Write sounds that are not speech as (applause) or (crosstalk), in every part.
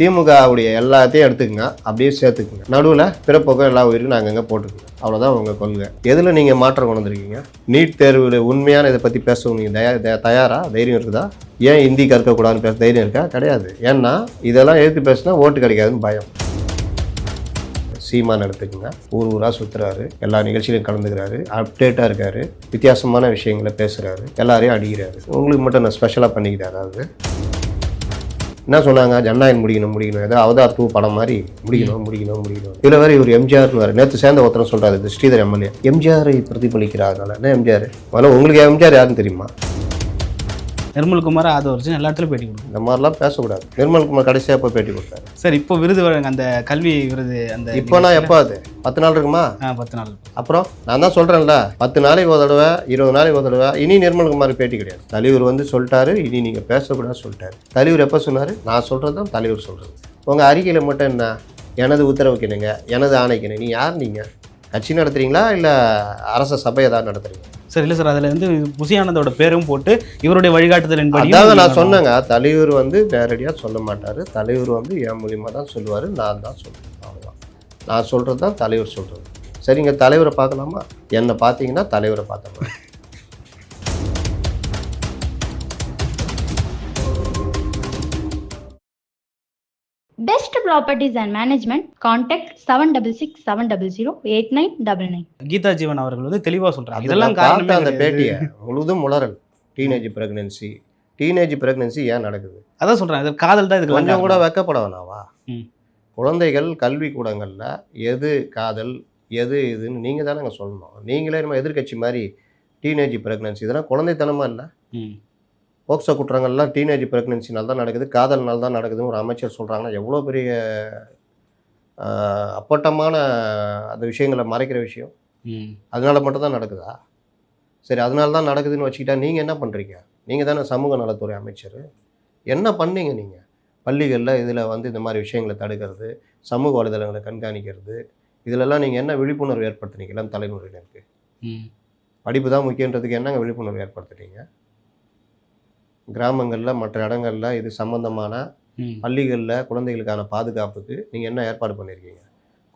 திமுகவுடைய எல்லாத்தையும் எடுத்துக்கங்க. அப்படியே சேர்த்துக்குங்க. நடுவில் பிறப்போக்கம் எல்லா உயிருக்கும் நாங்கள் அங்கங்கே போட்டுக்கோங்க. அவ்வளோதான் உங்கள் கொள்கை. எதில் நீங்கள் மாற்றம் கொண்டு வந்துருக்கீங்க? நீட் தேர்வில் உண்மையான இதை பற்றி பேசவும் நீங்கள் தயா தயா- தயாரா? தைரியம் இருக்குதா? ஏன் ஹிந்தி கற்கக்கூடாதுன்னு பேச தைரியம் இருக்கா? கிடையாது. ஏன்னா இதெல்லாம் எடுத்து பேசினா ஓட்டு கிடைக்காதுன்னு பயம். சீமான் எடுத்துக்கோங்க. ஊர் ஊராக சுற்றுறாரு எல்லா நிகழ்ச்சியிலும் கலந்துக்கிறாரு. அப்டேட்டாக இருக்காரு. வித்தியாசமான விஷயங்களை பேசுகிறாரு எல்லாரையும் அடிக்கிறாரு. உங்களுக்கு மட்டும் நான் ஸ்பெஷலாக பண்ணிக்கிறாரு அது என்ன சொன்னாங்க? ஜனநாயகம் முடிக்கணும் முடிக்கணும். ஏதோ அவதார் டூ படம் மாதிரி முடிக்கணும் முடிக்கணும் முடிக்கணும். இதில் வேறு இவர் எம்ஜிஆர்னு வேறு. நேற்று சேர்ந்த ஒருத்தர் சொல்கிறாரு ஸ்ரீதர் எம்எல்ஏ. எம்ஜிஆரை பிரதிபலிக்கிறாருனால என்ன எம்ஜிஆர்? முதல்ல உங்களுக்கு எம்ஜிஆர் யாருன்னு தெரியுமா? நிர்மல்குமார் அது வருஷம் எல்லா இடத்துலையும் பேட்டி கொடுக்கும். இந்த மாதிரிலாம் பேசக்கூடாது. நிர்மல்குமார் கடைசியாக போய் பேட்டி கொடுத்தாரு? சார் இப்போ விருது வழங்க அந்த கல்வி விருது அந்த இப்போ நான் எப்போ அது? பத்து நாள் இருக்குமா? ஆ, பத்து நாள் அப்புறம் நான் தான் சொல்கிறேன்ல பத்து நாளைக்கு ஒரு தடவை இருபது நாளைக்கு ஒரு தடவை இனி நிர்மல்குமார் பேட்டி கிடையாது. தலைவர் வந்து சொல்லிட்டாரு இனி நீங்கள் பேசக்கூடாது சொல்லிட்டாரு. தலைவர் எப்போ சொன்னார்? நான் சொல்கிறது தான் தலைவர் சொல்கிறது உங்கள் அறிக்கையில் மட்டும் என்ன? எனது உத்தரவுக்கினுங்க எனது ஆணைக்கிணு நீ யார் நீங்கள் கட்சி நடத்துறீங்களா இல்லை அரச சபை ஏதாவது நடத்துறீங்க? சார் இல்லை சார் அதில் வந்து புசியானந்தோட பேரும் போட்டு இவருடைய வழிகாட்டுதலின் அதாவது நான் சொன்னேங்க. தலைவர் வந்து நேரடியாக சொல்ல மாட்டார். தலைவர் வந்து என் மூலியமாக தான் சொல்லுவார். நான் தான் சொல்லுவேன் அவ்வளோதான் நான் சொல்கிறது தான் தலைவர் சொல்கிறது சரிங்க தலைவரை பார்க்கலாமா? என்னை பார்த்தீங்கன்னா தலைவரை பார்த்தோம் Best Properties and Management, contact 766 700 8999. Geetha Jeevan அவர்கள் வந்து தெளிவாக சொல்றாங்க இதெல்லாம் காரணமே அந்த. பேட்டியை முழுதும் உளறல். டீனேஜ் பிரெக்னன்சி டீனேஜ் பிரெக்னன்சி ஏன் நடக்குது? அதான் சொல்றேன் இது காதல் தான் இதுக்கு கொஞ்சம் கூட வெக்கப்பட வேணாவா. குழந்தைகள் கல்வி கூடங்களில் எது காதல் எது இதுன்னு நீங்கள் தானேங்க சொல்லணும். நீங்களே நம்ம எதிர்க்கட்சி மாதிரி டீனேஜ் பிரெக்னன்சி இதெல்லாம் குழந்தைத்தனமா இல்லை? போக்சோ குற்றங்கள்லாம் டீனேஜ் பிரெக்னன்சினால தான் நடக்குது காதல்னால தான் நடக்குதுன்னு ஒரு அமைச்சர் சொல்கிறாங்கன்னா எவ்வளோ பெரிய அப்பட்டமான அந்த விஷயங்களை மறைக்கிற விஷயம். அதனால மட்டும் தான் நடக்குதா? சரி அதனால தான் நடக்குதுன்னு வச்சுக்கிட்டா நீங்கள் என்ன பண்ணுறீங்க நீங்கள் தானே சமூக நலத்துறை அமைச்சர். என்ன பண்ணீங்க நீங்கள் பள்ளிகளில் இதில் வந்து இந்த மாதிரி விஷயங்களை தடுக்கிறது சமூக வலைதளங்களை கண்காணிக்கிறது இதிலெல்லாம் நீங்கள் என்ன விழிப்புணர்வு ஏற்படுத்துனீங்க இளம் தலைமுறையினருக்கு? படிப்பு தான் முக்கியன்றதுக்கு என்னங்க விழிப்புணர்வு ஏற்படுத்துனீங்க? கிராமங்களில் மற்ற இடங்களில் இது சம்பந்தமான ம். பள்ளிகளில் குழந்தைகளுக்கான பாதுகாப்புக்கு நீங்கள் என்ன ஏற்பாடு பண்ணியிருக்கீங்க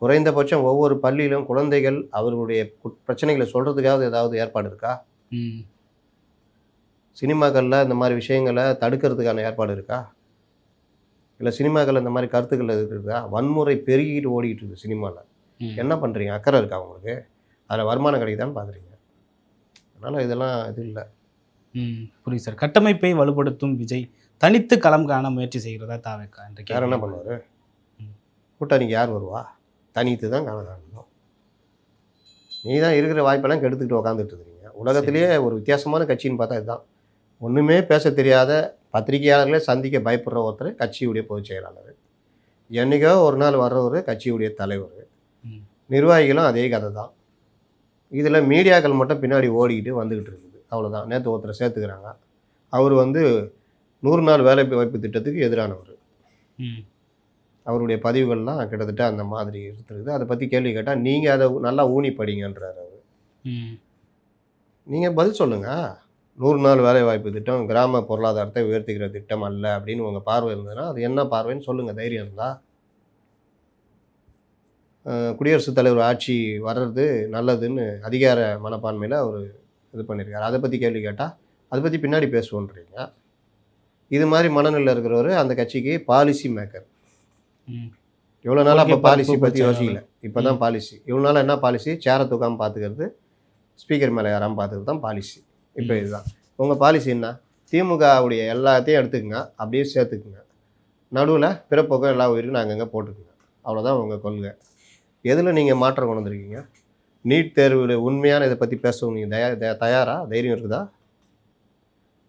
குறைந்தபட்சம் ஒவ்வொரு பள்ளியிலும் குழந்தைகள் அவர்களுடைய பிரச்சனைகளை சொல்கிறதுக்காவது ஏதாவது ஏற்பாடு இருக்கா? சினிமாக்களில் இந்த மாதிரி விஷயங்களை தடுக்கிறதுக்கான ஏற்பாடு இருக்கா? இல்லை சினிமாக்களில் இந்த மாதிரி கருத்துக்கள் இருக்குதா? வன்முறை பெருகிட்டு ஓடிக்கிட்டு இருக்குது சினிமாவில். என்ன பண்ணுறீங்க அக்கறை இருக்கா உங்களுக்கு? அதில் வருமானம் கிடைக்குதான்னு பார்க்குறீங்க அதனால் இதெல்லாம் இது இல்லை. புரியுது சார். கட்டமைப்பை வலுப்படுத்தும் விஜய் தனித்து களம் காண முயற்சி செய்கிறதா தாவேக்கா என்ற வேறு என்ன. பண்ணுவார். கூட்டணிக்கு யார் வருவா? தனித்து தான் காண காணணும் நீ தான் இருக்கிற வாய்ப்பெல்லாம் கெடுத்துக்கிட்டு உக்காந்துட்டு இருக்கிறீங்க. உலகத்திலேயே ஒரு வித்தியாசமான கட்சின்னு பார்த்தா இதுதான். ஒன்றுமே பேச தெரியாத பத்திரிகையாளர்களே சந்திக்க பயப்படுற ஒருத்தர் கட்சியுடைய பொதுச் செயலாளர். என்னைக்கோ ஒரு நாள் வர்றவர் கட்சியுடைய தலைவர். நிர்வாகிகளும் அதே கதை தான் இதில் மீடியாக்கள் மட்டும் பின்னாடி ஓடிக்கிட்டு வந்துக்கிட்டு இருக்குது அவ்வளோதான் நேற்று ஒருத்தரை சேர்த்துக்கிறாங்க. அவர் வந்து நூறு நாள் வேலை வாய்ப்பு திட்டத்துக்கு எதிரானவர். அவருடைய பதிவுகள்லாம் கிட்டத்தட்ட அந்த மாதிரி இருக்குது அதை பற்றி கேள்வி கேட்டால் நீங்கள் அதை நல்லா ஊனி படிங்கன்றார் அவர். நீங்கள் பதில் சொல்லுங்கள் நூறு நாள் வேலை வாய்ப்பு திட்டம் கிராம பொருளாதாரத்தை உயர்த்திக்கிற திட்டம் அல்ல அப்படின்னு உங்கள் பார்வை இருந்ததுன்னா அது என்ன பார்வைன்னு சொல்லுங்கள் தைரியம் இருந்தால் குடியரசுத் தலைவர் ஆட்சி வர்றது நல்லதுன்னு அதிகார மனப்பான்மையில் அவர் இது பண்ணியிருக்காரு அதை பற்றி கேள்வி கேட்டால் அதை பற்றி பின்னாடி பேசுவோன்றீங்க. இது மாதிரி மனநிலையில் இருக்கிறவர் அந்த கட்சிக்கு பாலிசி மேக்கர் இவ்வளோ நாளாக கொள்கை பாலிசி பற்றி. யோசிக்கல. இப்போ தான் பாலிசி இவ்வளோ நாள் என்ன பாலிசி சேரை தூக்காமல் பார்த்துக்கிறது ஸ்பீக்கர் மேலே யாராமல் பார்த்துக்கிறது தான் பாலிசி இப்போ இதுதான். உங்கள் பாலிசி என்ன? திமுகவுடைய எல்லாத்தையும் எடுத்துக்கங்க. அப்படியே சேர்த்துக்குங்க. நடுவில் பிறப்போக்கம் எல்லா உயிருக்கும் அங்கங்கே போட்டுக்குங்க. அவ்வளோதான் உங்கள் கொள்கை. எதில் நீங்கள் மாற்றம் கொண்டு வந்திருக்கீங்க? நீட் தேர்வில் உண்மையான இதை பற்றி பேசவும் நீங்கள் தயா தயா- தயாரா? தைரியம் இருக்குதா?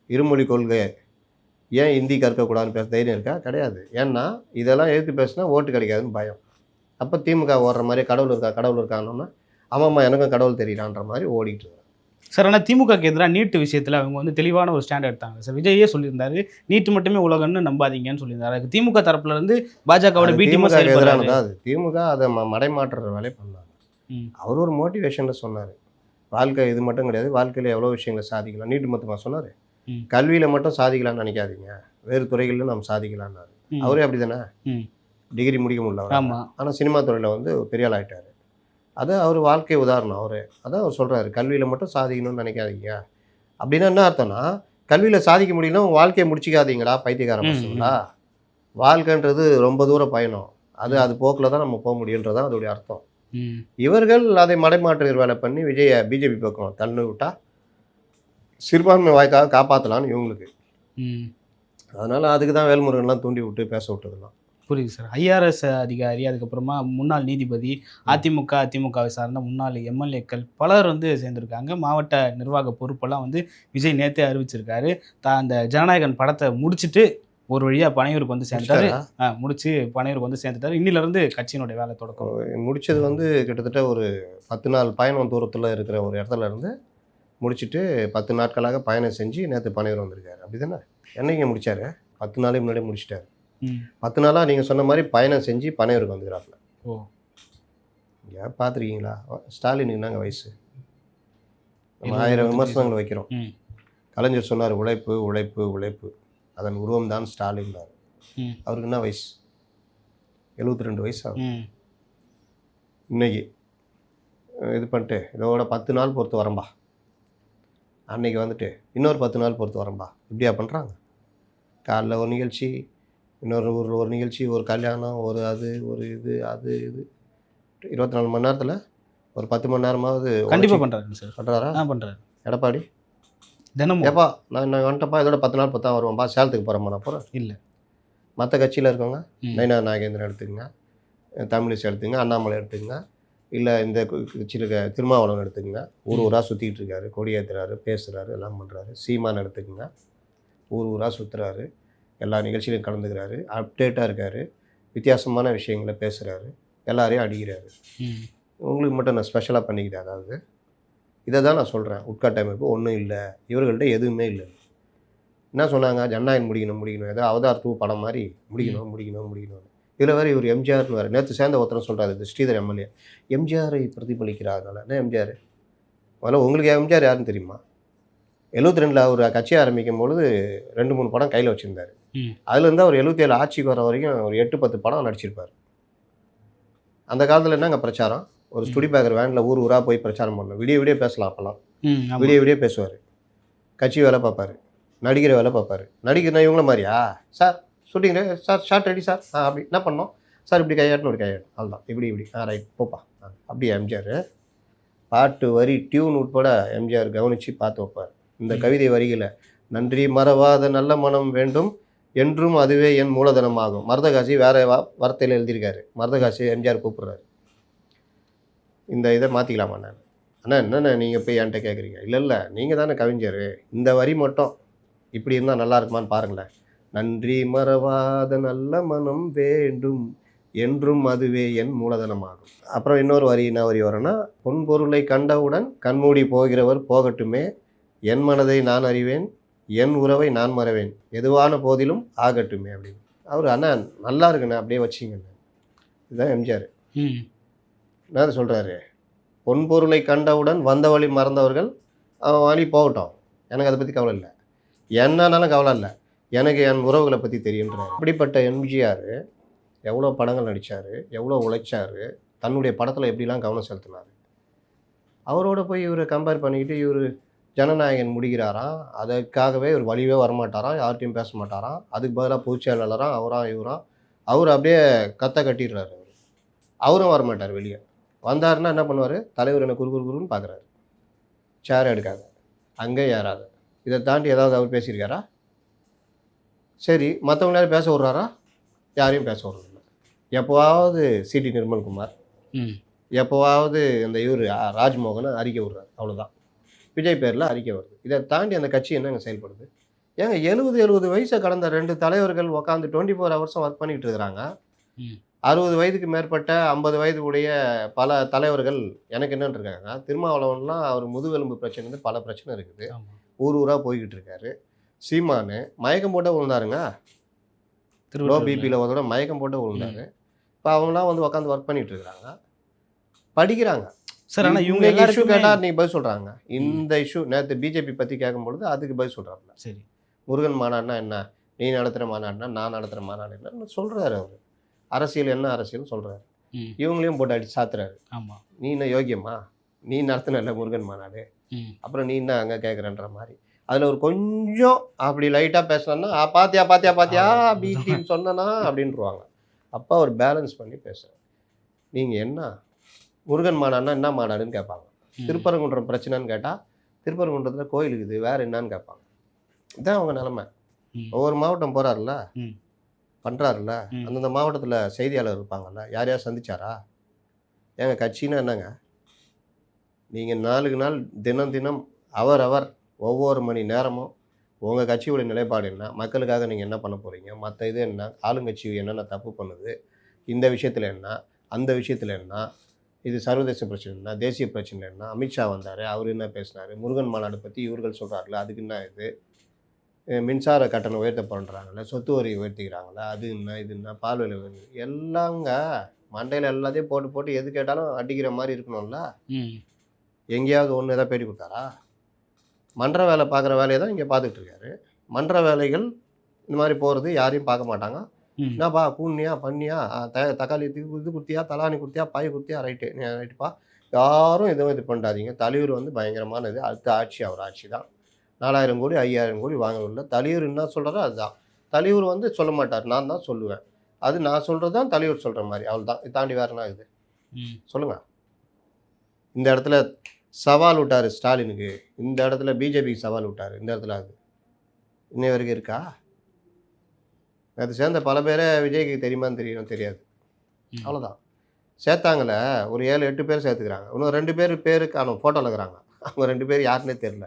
இருமொழி கொள்கை. ஏன் ஹிந்தி கற்கக்கூடாதுன்னு பேச தைரியம் இருக்கா? கிடையாது. ஏன்னா இதெல்லாம் எதிர்த்து பேசினா ஓட்டு கிடைக்காதுன்னு பயம். அப்போ திமுக ஓடுற மாதிரி கடவுள் இருக்கா? கடவுள் இருக்கானோன்னா ஆமாம்மா எனக்கும் கடவுள் தெரியலான்ற மாதிரி ஓடிட்டு இருக்காங்க. சார் ஆனால் திமுகக்கு எதிராக நீட் விஷயத்தில் அவங்க வந்து தெளிவான ஒரு ஸ்டாண்ட் எடுத்தாங்க. சார் விஜயே சொல்லியிருந்தாரு நீட் மட்டுமே உலகம்னு நம்பாதீங்கன்னு சொல்லியிருந்தாரு. அதுக்கு திமுக தரப்புல இருந்து பாஜகவோட பிடிஎம் திமுக எதிரானதா? அது திமுக அதை மடைமாற்றுற வேலையை பண்ணாங்க. அவர் ஒரு மோட்டிவேஷனில் சொன்னார். வாழ்க்கை இது மட்டும் கிடையாது வாழ்க்கையில் எவ்வளோ விஷயங்களை சாதிக்கலாம் நீட்டு மொத்தமாக சொன்னார். கல்வியில் மட்டும் சாதிக்கலாம்னு நினைக்காதீங்க. வேறு துறைகளிலும் நாம் சாதிக்கலாம்னாரு. அவரே அப்படி தானே. டிகிரி முடிக்க முடியல ஆனால் சினிமா துறையில் வந்து பெரிய ஆள் ஆயிட்டாரு. அது அவர் வாழ்க்கை உதாரணம் அவர். அதான் அவர் சொல்கிறாரு கல்வியில் மட்டும் சாதிக்கணும்னு நினைக்காதீங்க. அப்படின்னா என்ன அர்த்தம்னா கல்வியில் சாதிக்க முடியலன்னா வாழ்க்கையை முடிச்சிக்காதீங்களா பைத்தியக்கார பசங்களா. வாழ்க்கைன்றது ரொம்ப தூரம் பயணம். அது அது போக்கில் தான் நம்ம போக முடியுன்றதான் அதோடைய அர்த்தம். இவர்கள் அதை மடைமாற்று வேலை பண்ணி விஜய பிஜேபி பக்கம் தள்ளி விட்டா சிறுபான்மை வாய்க்காக காப்பாற்றலான்னு இவங்களுக்கு. ம். அதனால் அதுக்கு தான் வேல்முருகன்லாம் தூண்டி விட்டு பேச விட்டதுலாம் புரியுது சார். ஐஆர்எஸ் அதிகாரி அதுக்கப்புறமா முன்னாள் நீதிபதி அதிமுக அதிமுகவை சார்ந்த முன்னாள் எம்எல்ஏக்கள் பலர் வந்து சேர்ந்திருக்காங்க. மாவட்ட நிர்வாக பொறுப்பெல்லாம் வந்து விஜய் நேத்தே அறிவிச்சிருக்காரு. தான் அந்த ஜனநாயகன் படத்தை முடிச்சிட்டு ஒரு வழியா பனையூருக்கு வந்து சேர்ந்துட்டாரு. முடிச்சு பனையூருக்கு வந்து சேர்ந்துட்டாரு. இன்னில இருந்து கட்சியினுடைய வேலை தொடக்கம். முடிச்சது வந்து கிட்டத்தட்ட ஒரு பத்து நாள் பயணம் தூரத்தில் இருக்கிற ஒரு இடத்துல இருந்து முடிச்சுட்டு பத்து நாட்களாக பயணம் செஞ்சு நேற்று பனையூர் வந்திருக்காரு. அப்படி தானே என்னைக்கு முடிச்சாரு? பத்து நாளைக்கு முன்னாடியே முடிச்சிட்டாரு. பத்து நாளாக நீங்கள் சொன்ன மாதிரி பயணம் செஞ்சு பனையூருக்கு வந்துக்கிறாப்புல. ஓ. இங்கே பார்த்துருக்கீங்களா ஸ்டாலினுக்கு என்னங்க வயசு? நம்ம ஆயிரம் விமர்சனங்கள் வைக்கிறோம். கலைஞர் சொன்னார் உழைப்பு உழைப்பு உழைப்பு. அதன் உருவம் தான். ஸ்டாலின் ம். அவருக்கு என்ன வயசு? எழுபத்தி ரெண்டு வயசு ஆகுது ம். இன்னைக்கு இது பண்ணிட்டு இதோட பத்து நாள் பொறுத்து வரம்பா. அன்னைக்கு வந்துட்டு இன்னொரு பத்து நாள் பொறுத்து வரம்பா. இப்படியா பண்ணுறாங்க காலைல ஒரு நிகழ்ச்சி இன்னொரு ஒரு ஒரு நிகழ்ச்சி ஒரு கல்யாணம் ஒரு அது ஒரு இது அது இது. இருபத்தி நாலு மணி நேரத்தில் ஒரு பத்து மணி நேரமாவது கண்டிப்பா பண்றாருங்க சார். பண்ணுறாரா ஆ பண்றாரு. எடப்பாடி? தினமும். ஏப்பா நான் நான் வந்துட்டப்பா இதோட பத்து நாள் பத்தா வருவோம்ப்பா சேலத்துக்கு போகிறேம்மா நான் போகிறேன் இல்ல. மற்ற கட்சியில் இருக்கவங்க. நைனா நாகேந்திரன் எடுத்துக்கங்க. தமிழிசை எடுத்துங்க அண்ணாமலை எடுத்துக்கங்க. இல்லை இந்த கட்சியில் இருக்க திருமாவளவன் எடுத்துக்கங்க. ஊர். ஊராக சுற்றிட்டு இருக்காரு கொடி ஏற்றுறாரு பேசுகிறாரு எல்லாம் பண்ணுறாரு சீமான் எடுத்துக்கங்க. ஊர் ஊராக சுற்றுறாரு எல்லா நிகழ்ச்சியிலும் கலந்துக்கிறாரு. அப்டேட்டாக இருக்காரு. வித்தியாசமான விஷயங்களை பேசுகிறாரு எல்லாரையும் அடிக்கிறாரு. உங்களுக்கு மட்டும் நான் ஸ்பெஷலாக பண்ணிக்கிறேன் அதாவது. இதை தான் நான் சொல்கிறேன் உட்கட்டமைப்பு ஒன்றும் இல்லை. இவர்கள்ட்ட எதுவுமே இல்லை. என்ன சொன்னாங்க? ஜனநாயகம் முடிக்கணும் முடிக்கணும். ஏதோ அவதார் டூ படம் மாதிரி முடிக்கணும் முடிக்கணும் முடிக்கணும் இதில் வேறு இவர் எம்ஜிஆர்னு வேறு. நேற்று சேர்ந்த ஒருத்தர் சொல்கிறாரு இது ஸ்ரீதர் எம்எல்ஏ. எம்ஜிஆரை பிரதிபலிக்கிறாருனால என்ன எம்ஜிஆர்? முதல்ல உங்களுக்கு எம்ஜிஆர் யாருன்னு தெரியுமா? எழுபத்தி ரெண்டில் அவர் கட்சி ஆரம்பிக்கும் பொழுது ரெண்டு மூணு படம் கையில் வச்சுருந்தார். அதுலேருந்து அவர் எழுபத்தி ஏழு ஆட்சிக்கு வர வரைக்கும் ஒரு எட்டு பத்து படம் நடிச்சிருப்பார். அந்த காலத்தில் என்னங்க பிரச்சாரம்? ஒரு ஸ்டுடி பேக்கர் வேனில் ஊர் ஊராக போய் பிரச்சாரம் பண்ணணும். விடிய விடிய பேசலாம் அப்போல்லாம். விடிய விடிய பேசுவார். கட்சி வேலை பார்ப்பாரு. நடிக்கிற வேலை பார்ப்பாரு. நடிக்கிறனா இவங்கள மாதிரியா? Sir shooting sir shot ready sir. ஆ அப்படி. என்ன பண்ணோம் சார் இப்படி கையாட்டணும் ஒரு கையாட்டு அவ்வளோதான் இப்படி இப்படி. ஆ ரைட் போப்பா. ஆ, அப்படியா எம்ஜிஆர். பாட்டு வரி டியூன் உட்பட எம்ஜிஆர் கவனித்து பார்த்து வைப்பார். இந்த. கவிதை வரிகளை நன்றி மறவாத நல்ல மனம் வேண்டும். என்றும் அதுவே என் மூலதனமாகும். மருதகாசி வேற வார்த்தையில் எழுதியிருக்காரு. மருதகாசி எம்ஜிஆர் கூப்பிடுறாரு. இந்த இதை மாற்றிக்கலாமா நான் அண்ணா என்னண்ணா நீங்கள் போய் என்கிட்ட கேட்குறீங்க இல்லை இல்லை நீங்கள் தானே கவிஞர். இந்த வரி மட்டும் இப்படி இருந்தால் நல்லா இருக்குமான்னு பாருங்களேன். நன்றி மறவாத நல்ல மனம் வேண்டும் என்றும் அதுவே என் மூலதனமாகும். அப்புறம் இன்னொரு வரி என்ன வரி வரும்னா பொன்பொருளை கண்டவுடன் கண்மூடி போகிறவர் போகட்டுமே. என் மனதை நான் அறிவேன் என் உறவை நான் மறவேன். எதுவான போதிலும் ஆகட்டுமே அப்படின்னு. அவர் அண்ணா நல்லா இருக்குண்ணே அப்படியே வச்சிங்கண்ணே இதுதான் எம்ஜிஆர். ம். என்ன சொல்கிறாரு பொன்பொருளை கண்டவுடன் வந்த வழி மறந்தவர்கள் அவன் வழி போகட்டும். எனக்கு அதை பற்றி கவலை இல்லை. என்னன்னாலும் கவலை இல்லை. எனக்கு என் உறவுகளை பற்றி தெரியுன்றார் அப்படிப்பட்ட எம்ஜிஆர் எவ்வளோ படங்கள் நடித்தார் எவ்வளோ உழைச்சார் தன்னுடைய படத்தில் எப்படிலாம் கவனம் செலுத்தினார்? அவரோட போய் இவரை கம்பேர் பண்ணிக்கிட்டு இவர் ஜனநாயகன் முடிகிறாராம் அதற்காகவே ஒரு வழியே வரமாட்டாராம் யார்கிட்டையும் பேச மாட்டாராம் அதுக்கு பதிலாக பொதுச் அவராக இவராக அவர் அப்படியே கத்த கட்டிடுறாரு அவர். அவரும் வரமாட்டார் வெளியே. வந்தாருன்னா என்ன பண்ணுவார்? தலைவர் என்ன குறு குறு குருன்னு பார்க்குறாரு சேர் எடுக்காத. அங்கே ஏறாது. இதை தாண்டி ஏதாவது அவர் பேசியிருக்காரா? சரி மற்றவங்க யாரும் பேச விட்றாரா? யாரையும் பேச விட்றதில்ல. எப்போவாவது சிடி நிர்மல்குமார் ம். எப்போவாவது இந்த இவர் ராஜ்மோகன் அறிக்கை விடுறாரு. அவ்வளோதான் விஜய் பேரில் அறிக்கை வருது. இதை தாண்டி அந்த கட்சி என்னங்க செயல்படுது? ஏங்க எழுபது எழுபது வயசை கடந்த ரெண்டு தலைவர்கள் உட்காந்து டுவெண்ட்டி ஃபோர் ஹவர்ஸும் ஒர்க் பண்ணிகிட்டு இருக்கிறாங்க. ம். அறுபது வயதுக்கு மேற்பட்ட ஐம்பது வயது உடைய பல தலைவர்கள் எனக்கு என்னன்னு இருக்காங்க. திருமாவளவன்லாம் அவர் முதுகெலும்பு பிரச்சனை வந்து பல பிரச்சனை இருக்குது. ஊர் ஊராக போய்கிட்டு இருக்காரு. சீமானு மயக்கம் போட்டு விழுந்தாருங்க. லோ திருவள்ளூர்ல. பிபியில் வந்து மயக்கம் போட்டு விழுந்தாரு. இப்போ அவங்களாம் வந்து உட்காந்து ஒர்க் பண்ணிட்டு இருக்காங்க. படிக்கிறாங்க. சார் ஆனா இவங்க இஷ்யூ கேட்டால் நீங்கள் பதில் சொல்கிறாங்க இந்த இஷ்யூ நேற்று பிஜேபி பற்றி கேட்கும்பொழுது அதுக்கு பதில் சொல்கிறாங்க சரி. முருகன் மாநாடுனா என்ன? நீ நடத்துகிற மாநாடுனா நான் நடத்துகிற மாநாடுன்னா சொல்கிறாரு அவர். அரசியல் என்ன அரசியல்னு சொல்கிறாரு இவங்களையும் போட்டு அடி சாத்துறாரு. ஆமா. நீ என்ன யோக்கியமா நீ நடத்தின முருகன் மாநாடு. அப்புறம் நீ என்ன அங்கே கேட்குறன்ற மாதிரி. அதில் ஒரு கொஞ்சம் அப்படி லைட்டாக பேசினா பாத்தியா பாத்தியா பாத்தியா ஆமா. அப்படி இப்படின்னு சொன்னனா? அப்படின்ட்டுருவாங்க அப்போ அவர் பேலன்ஸ் பண்ணி பேசுகிறார் நீங்கள் என்ன? முருகன் மாநாடுனா என்ன மாநாடுன்னு கேட்பாங்க. திருப்பரங்குன்றம் பிரச்சனைன்னு கேட்டால் திருப்பரங்குன்றத்தில் கோயில் இருக்குது வேறு என்னன்னு கேட்பாங்க. இதான் அவங்க நிலமை. ஒவ்வொரு மாவட்டம் போகிறாருல்ல. பண்ணுறாருல்ல. அந்தந்த மாவட்டத்தில் செய்தியாளர் இருப்பாங்கல்ல யார் யார் சந்திச்சாரா? ஏங்க கட்சின்னா என்னங்க? நீங்கள் நாளுக்கு நாள் தினம் தினம் அவர் அவர் ஒவ்வொரு மணி நேரமும் உங்கள் கட்சியோட நிலைப்பாடு என்ன? மக்களுக்காக நீங்கள் என்ன பண்ண போகிறீங்க மற்ற இது என்ன? ஆளுங்கட்சி என்னென்ன தப்பு பண்ணுது? இந்த விஷயத்தில் என்ன? அந்த விஷயத்தில் என்ன? இது சர்வதேச பிரச்சனை என்ன? தேசிய பிரச்சனை என்ன? அமித்ஷா வந்தார் அவர் என்ன பேசினார்? முருகன் மாநாடு பற்றி இவர்கள் சொல்கிறாருல அதுக்கு என்ன இது? மின்சார கட்டணம் உயர்த்த பண்ணுறாங்கல்ல சொத்து வரி உயர்த்திக்கிறாங்களா அது என்ன இது என்ன பால் விலை உயர்வு. எல்லாங்க மண்டையில் எல்லாத்தையும் போட்டு போட்டு எது கேட்டாலும் அடிக்கிற மாதிரி இருக்கணும்ல? எங்கேயாவது ஒன்று எதாவது பேட்டி கொடுத்தாரா? மன்ற வேலை பார்க்குற வேலையை தான் இங்கே பார்த்துட்டு இருக்காரு. மன்ற வேலைகள் இந்த மாதிரி போகிறது யாரையும் பார்க்க மாட்டாங்க. என்னப்பா பண்ணியா ஆ, த தக்காளி இது இது கொடுத்தியா தலானி கொடுத்தியா பாய் கொடுத்தியா ரைட்டு ரைட்டுப்பா. யாரும் எதுவும் இது பண்ணாதீங்க. தலைவர் வந்து பயங்கரமானது அடுத்த ஆட்சி அவர் ஆட்சி தான் நாலாயிரம் கோடி ஐயாயிரம் கோடி வாங்கவில்லை தலைவர் என்ன சொல்கிறாரோ அதுதான். தலைவர் வந்து சொல்ல மாட்டார். நான் தான் சொல்லுவேன். அது நான் சொல்கிறது தான் தலைவர் சொல்கிற மாதிரி. அவள் தான் தாண்டி வேற என்ன இது ம். சொல்லுங்க. இந்த இடத்துல சவால் விட்டார் ஸ்டாலினுக்கு. இந்த இடத்துல பிஜேபிக்கு சவால் விட்டார். இந்த இடத்துல அது. இன்னை வரைக்கும் இருக்கா? அது சேர்ந்த பல பேரை விஜய்க்கு தெரியுமான்னு தெரியும் தெரியாது. அவ்வளோதான் சேர்த்தாங்களே ஒரு ஏழு எட்டு பேர் சேர்த்துக்கிறாங்க. இன்னும் ரெண்டு பேர் பேர் காணும் ஃபோட்டோவில் இருக்கிறாங்க. அவங்க ரெண்டு பேர் யாருன்னே தெரில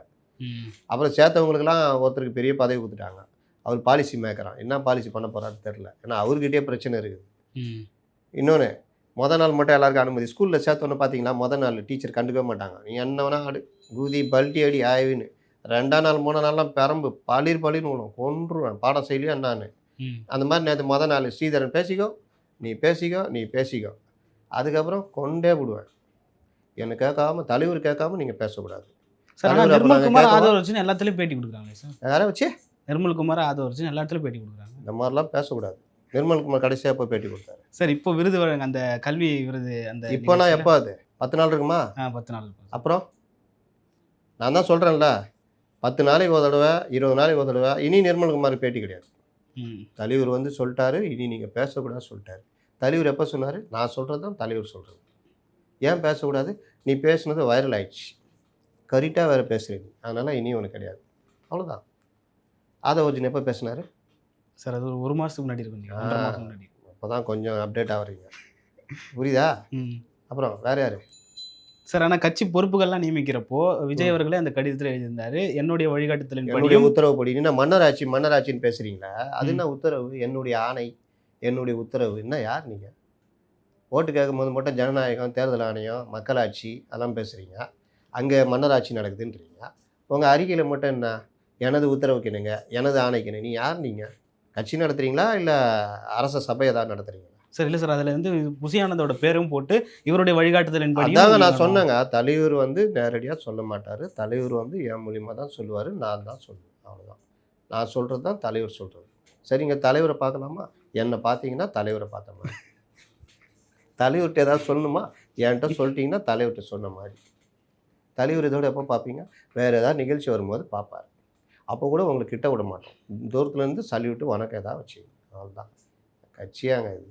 அப்புறம் சேர்த்தவங்களுக்கெல்லாம் ஒருத்தருக்கு பெரிய பதவி கொடுத்துட்டாங்க. அவர் பாலிசி மேக்கரான் என்ன பாலிசி பண்ண போகிறாரு தெரில ஏன்னா அவர்கிட்டயே பிரச்சனை இருக்குது. இன்னொன்று முத நாள் மட்டும் எல்லாருக்கும் அனுமதி. ஸ்கூலில் சேர்த்தோன்னு பார்த்தீங்களா முத நாள் டீச்சர் கண்டுக்கவே மாட்டாங்க. நீ என்ன வேணா ஆடு. குதி பல்ட்டி அடி ஆய்வுன்னு. ரெண்டாம் நாள் மூணாம் நாள்லாம் பெரம்பு பளிர் பளிர்னு விழும். கொன்றுவேன். பாடம் செய்யலையும் என்னான்னு அந்த மாதிரி நேற்று முத நாள் ஸ்ரீதரன் பேசிக்கோ. நீ பேசிக்கோ நீ பேசிக்கோ. அதுக்கப்புறம் கொண்டே விடுவேன். எனக்கு கேட்காம தலைவர் கேட்காம நீங்கள் பேசக்கூடாது. சார் ஆனால் தலைவர் அப்ப நிர்மல் நாங்க குமார் கேட்கவா? ஆதவ வச்சு எல்லாத்துலயும் பேட்டி கொடுக்குறாங்களே சார். யாரை வச்சு? நிர்மல் குமார் ஆதவ வச்சு எல்லா இடத்துலயும் பேட்டி கொடுக்குறாங்க. இந்த மாதிரிலாம் பேசக்கூடாது. நிர்மல் குமார் கடைசியாக போய் பேட்டி கொடுத்தாரு. சார் இப்போ விருது வழங்க அந்த கல்வி விருது அந்த இப்போ நான் எப்போ அது? பத்து நாள் இருக்குமா? ஆ பத்து நாள். அப்புறம்? நான் தான் சொல்கிறேன்ல பத்து நாளைக்கு ஒரு தடவை இருபது நாளைக்கு ஒரு தடவை இனி நிர்மல்குமார் பேட்டி கிடையாது. தலைவர் வந்து சொல்லிட்டாரு இனி நீங்கள் பேசக்கூடாது சொல்லிட்டாரு. தலைவர் எப்போ சொன்னார்? நான் சொல்கிறது தான் தலைவர் சொல்கிறது ஏன் பேசக்கூடாது? நீ பேசுனது வைரல் ஆயிடுச்சு. கரெக்டாக வேறு பேசுகிறீங்க அதனால் இனி ஒன்று கிடையாது. அவ்வளோதான் ஆதவர்ஜன் எப்போ பேசினார்? சார் அது ஒரு ஒரு மாசத்துக்கு முன்னாடி இருக்கும் முன்னாடி. அப்போ தான் கொஞ்சம் அப்டேட் ஆகுறீங்க. புரியுதா? அப்புறம் வேறு யார்? சார் ஆனால் கட்சி பொறுப்புகள்லாம் நியமிக்கிறப்போ விஜய் அவர்களே அந்த கடிதத்தில் எழுதியிருந்தாரு. என்னுடைய வழிகாட்டுதலின் என்னுடைய உத்தரவுப்படி என்ன மன்னராட்சி மன்னராட்சின்னு பேசுறீங்களா? அது. என்ன உத்தரவு? என்னுடைய ஆணை என்னுடைய உத்தரவு. என்ன யார் நீங்கள் ஓட்டு கேட்கும்போது மட்டும் ஜனநாயகம் தேர்தல் ஆணையம் மக்களாட்சி அதெல்லாம் பேசுகிறீங்க அங்கே மன்னராட்சி நடக்குதுன்றீங்க. உங்கள் அறிக்கையில் மட்டும் என்ன? எனது உத்தரவுக்கு என்னங்க? எனது ஆணைக்கு என்ன? நீ யார் நீங்கள் கட்சி நடத்துறீங்களா? இல்லை அரச சபை ஏதாவது நடத்துறீங்களா? சார் இல்லை சார். அதில் வந்து புசியானந்தோட பேரும் போட்டு இவருடைய வழிகாட்டுதலின் அதாங்க நான் சொன்னேங்க. தலைவர் வந்து நேரடியாக சொல்ல மாட்டார். தலைவர் வந்து என் மூலியமா தான் சொல்லுவார். நான் தான் சொல்லுவேன். அவ்வளோதான் நான் சொல்கிறது தான் தலைவர் சொல்கிறது சரிங்க தலைவரை பார்க்கலாமா? என்னை பார்த்தீங்கன்னா தலைவரை பார்த்த மாதிரி. (laughs) தலைவர்கிட்ட ஏதாவது சொல்லணுமா? என்கிட்ட சொல்லிட்டீங்கன்னா தலைவர்கிட்ட சொன்ன மாதிரி. தலைவர் இதோட எப்போ பார்ப்பீங்க வேறு ஏதாவது நிகழ்ச்சி வரும்போது பார்ப்பார் அப்போ கூட உங்களை கிட்ட விட மாட்டோம். தூரத்துலேருந்து சல்யூட்டு வணக்கம் ஏதாவது வச்சு அவ்வளோதான் கட்சியாங்க இது.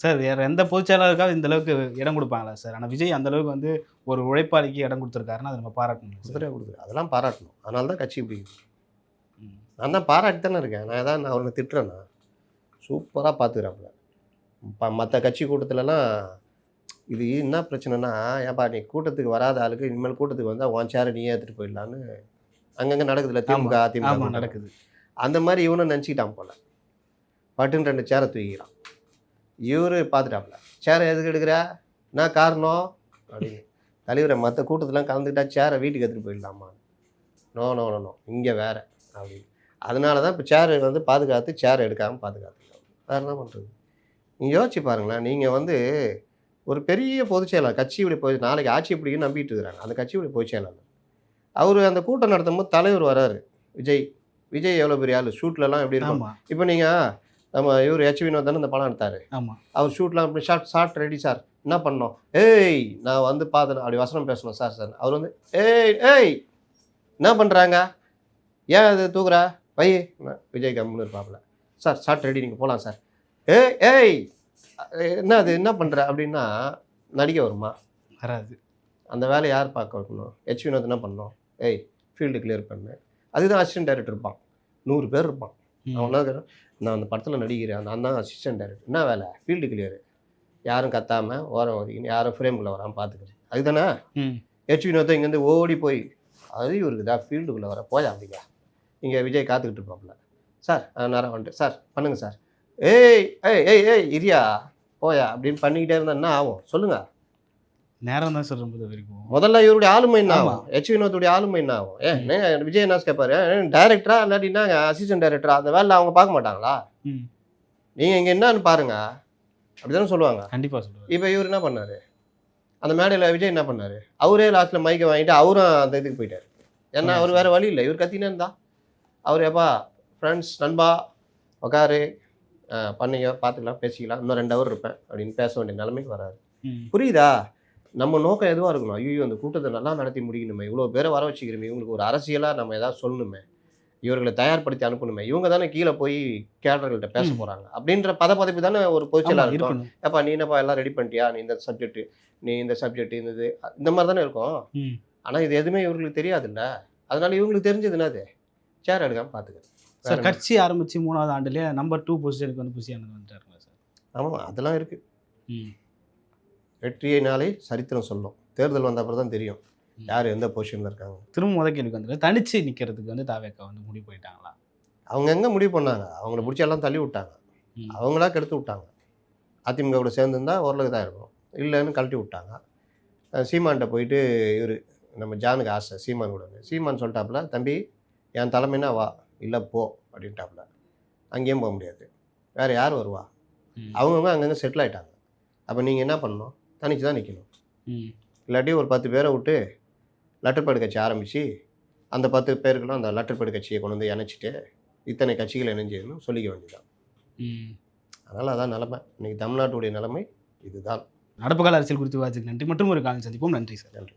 சார் வேற எந்த பொதுச்செயலாளருக்காவது இந்த அளவுக்கு இடம் கொடுப்பாங்களா சார்? ஆனால் விஜய் அந்த அளவுக்கு வந்து ஒரு உழைப்பாளிக்கு இடம் கொடுத்துருக்காருன்னா அதை நம்ம பாராட்டணும். குதிரை கொடுக்குது அதெல்லாம் பாராட்டணும். அதனால தான் கட்சி ம். நான் தான் பாராட்டி தானே இருக்கேன். நான் ஏதாவது நான் அவனை திட்டுறேன்னா சூப்பராக பார்த்துக்கிறாப்புல மற்ற கட்சி கூட்டத்துலலாம் இது என்ன பிரச்சனைனா ஏப்பா நீ கூட்டத்துக்கு வராத ஆளுக்கு இனிமேல் கூட்டத்துக்கு வந்தால் உன் சேரை நீயே எடுத்துகிட்டு போயிடலான்னு அங்கங்கே நடக்குதுல்ல திமுக அதிமுக. நடக்குது. அந்த மாதிரி இவனும் நினச்சிக்கிட்டான் போல. பட்டுன்னு ரெண்டு சேரை தூக்கிக்கிறான். இவரு பார்த்துட்டாப்புல சேரை எதுக்கு எடுக்கிற? என்ன காரணம்? அப்படின்னு. தலைவரை மற்ற கூட்டத்தெலாம் கலந்துக்கிட்டா சேரை வீட்டுக்கு எடுத்துகிட்டு போயிடலாமா? நோ நோ நோ நோ இங்கே வேற. அப்படின்னு. அதனால தான் இப்போ சேரை வந்து பாதுகாத்து சேரை எடுக்காமல் பாதுகாத்துக்கலாம் வேறு என்ன பண்ணுறது நீங்கள் யோசிச்சு பாருங்களேன். நீங்கள் வந்து ஒரு பெரிய பொதுச் செயலாளர் கட்சியுடைய பொது நாளைக்கு ஆட்சி பிடிக்குன்னு நம்பிட்டு இருக்கிறாங்க. அந்த கட்சியுடைய பொதுச் செயலாளர். அவர் அந்த கூட்டம் நடத்தும் போது தலைவர் வராரு விஜய். விஜய் எவ்வளோ பெரிய ஆள்? ஷூட்லலாம் எப்படி இருக்கும்? இப்போ நீங்கள் நம்ம இவர் ஹெச் வினோத் தானே இந்த படம் எடுத்தார். அவர் ஷூட்லாம் அப்படி ஷார்ட் ஷார்ட் ரெடி சார் என்ன பண்ணோம் ஏய் நான் வந்து பார்த்தேன். அப்படி வசனம் பேசணும் சார் சார் அவர் வந்து ஏய் ஏய் என்ன பண்ணுறாங்க ஏன் அது தூக்குற? வை விஜய் கம்முன்னு இருப்பாப்புல சார் ஷார்ட் ரெடி நீங்கள் போகலாம் சார் ஏய் ஏய் என்ன அது என்ன பண்ணுற அப்படின்னா நடிக்க வருமா? வராது. அந்த வேலையை யார் பார்க்க வைக்கணும்? ஹெச் வினோத் என்ன பண்ணணும்? ஏய் ஃபீல்டு கிளியர் பண்ணு. அதுதான் அசிஸ்டன்ட் டைரக்டர் இருப்பான். நூறு பேர் இருப்பான். அவன் என்ன நான் அந்த படத்தில் நடிக்கிறேன். நான் தான் அசிஸ்டன்ட் டைரக்டர் என்ன வேலை? ஃபீல்டு கிளியர் யாரும் கத்தாமல் ஓரம் ஒதுக்கி யாரும் ஃப்ரேம்குள்ளே வராமல் பார்த்துக்கிறது. அதுதானே? ஹெச் வினோத்தை இங்கேருந்து ஓடி போய் அறிவு இருக்குதா ஃபீல்டுக்குள்ளே வர போயா அப்படிங்க இங்கே விஜய் காத்துக்கிட்டு இருப்பாப்புல. சார் நேரம் வந்துட்டு சார் பண்ணுங்க சார். ஏய் ஏய் ஏய் ஏய் இரியா போயா அப்படின்னு பண்ணிக்கிட்டே இருந்தா என்ன ஆகும்? சொல்லுங்கள் நேரம் தான் சொல்ற போது வரைக்கும் முதல்ல இவருடைய ஆளுமை என்ன. ஆகும்? ஹெச் வினோத்துடைய ஆளுமை என்ன ஆகும்? ஏன் விஜய் என்ன கேட்பாரு டைரக்டரா இல்லாட்டி என்னங்க அசிஸ்டன்ட் டைரக்டரா அந்த வேலை அவங்க பார்க்க மாட்டாங்களா? ம். நீங்கள் இங்கே என்னன்னு பாருங்க. அப்படிதானே சொல்லுவாங்க. கண்டிப்பா சொல்லுவாரு. இப்போ இவர் என்ன பண்ணாரு? அந்த மேடையில் விஜய் என்ன பண்ணாரு? அவரே லாஸ்ட்டில் மைக்கை வாங்கிட்டு அவரும் அந்த இதுக்கு போயிட்டாரு. ஏன்னா அவர் வேற வழி இல்லை. இவர் கத்தினே இருந்தா. அவர் எப்பா ஃப்ரெண்ட்ஸ் நண்பா உக்காரு. பண்ணீங்க பார்த்துக்கலாம் பேசிக்கலாம். இன்னும் ரெண்டு ஹவர் இருப்பேன். அப்படின்னு பேச வேண்டிய நிலைமைக்கு வராரு. ம். புரியுதா? நம்ம நோக்கம் எதுவாக இருக்கணும்? ஐயோ அந்த கூட்டத்தை நல்லா நடத்தி முடிக்கணுமே. இவ்வளோ பேரை வர வச்சுக்கிறோமே. இவங்களுக்கு ஒரு அரசியலாக நம்ம ஏதாவது சொல்லணுமே. இவர்களை தயார்படுத்தி அனுப்பணுமே. இவங்க தானே கீழே போய் கேடர்கள்ட்ட பேச. போகிறாங்க அப்படின்ற பதப்பதப்பு தானே ஒரு ஆமா, பொய்ச்சலாக இருக்கும் ஏப்பா நீ என்னப்பா எல்லாம் ரெடி பண்ணிட்டியா? நீ இந்த சப்ஜெக்ட் நீ இந்த சப்ஜெக்ட் இந்த இது இந்த மாதிரி தானே இருக்கும். ஆனால் இது எதுவுமே இவங்களுக்கு தெரியாதுல்ல. அதனால இவங்களுக்கு தெரிஞ்சது என்னது? சேர் எடுக்காமல் பார்த்துக்க சார் கட்சி ஆரம்பிச்சு மூணாவது ஆண்டுலயே நம்பர் டூ பொசிஷனுக்கு வந்து புசி ஆனது வந்துட்டாருங்களா சார்? ஆமாம் அதெல்லாம் இருக்குது ம். வெற்றியினாலே சரித்திரம் சொல்லும் தேர்தல் வந்த அப்புறம் தான் தெரியும் யார் எந்த பொசிஷனில் இருக்காங்க. திரும்ப முத கேள்விக்கு வந்து தனிச்சு நிக்கிறதுக்கு வந்து தாவேக்கா வந்து முடிவு போயிட்டாங்களா அவங்க எங்கே முடிவு பண்ணாங்க? அவங்கள பிடிச்சி எல்லாம் தள்ளி விட்டாங்க. அவங்களா கெடுத்து விட்டாங்க. அதிமுக கூட சேர்ந்துருந்தா ஓரளவுக்கு தான் இருக்கும். இல்லைன்னு கழட்டி விட்டாங்க. சீமான்கிட்ட போயிட்டு இவர் நம்ம ஜானுக்கு ஆசை சீமான் கூட. சீமான் சொல்லிட்டாப்புல தம்பி என் தலைமைனா வா. இல்லை போ அப்படின்ட்டாப்புல. அங்கேயும் போக முடியாது. வேறு யார் வருவா. அவங்கவுங்க அங்கங்கே செட்டில் ஆயிட்டாங்க. அப்போ நீங்கள் என்ன பண்ணணும்? தனிச்சு தான் நிற்கணும் இல்லாட்டி ஒரு பத்து பேரை விட்டு லெட்டர் பேடு கட்சி ஆரம்பித்து அந்த பத்து பேருக்கெல்லாம் அந்த லெட்டர் பேடு கட்சியை கொண்டு வந்து இணைச்சிட்டு இத்தனை கட்சிகள் இணைஞ்சிடணும் சொல்லிக்க வேண்டியதான் ம். அதனால் அதான் நிலைமை. இன்னைக்கு தமிழ்நாட்டுடைய நிலைமை இதுதான். நடப்பு கால அரசியல் குறித்து விவாதிக்கு நன்றி. மற்றும் ஒரு காலம் சந்திப்போம். நன்றி சார். நன்றி.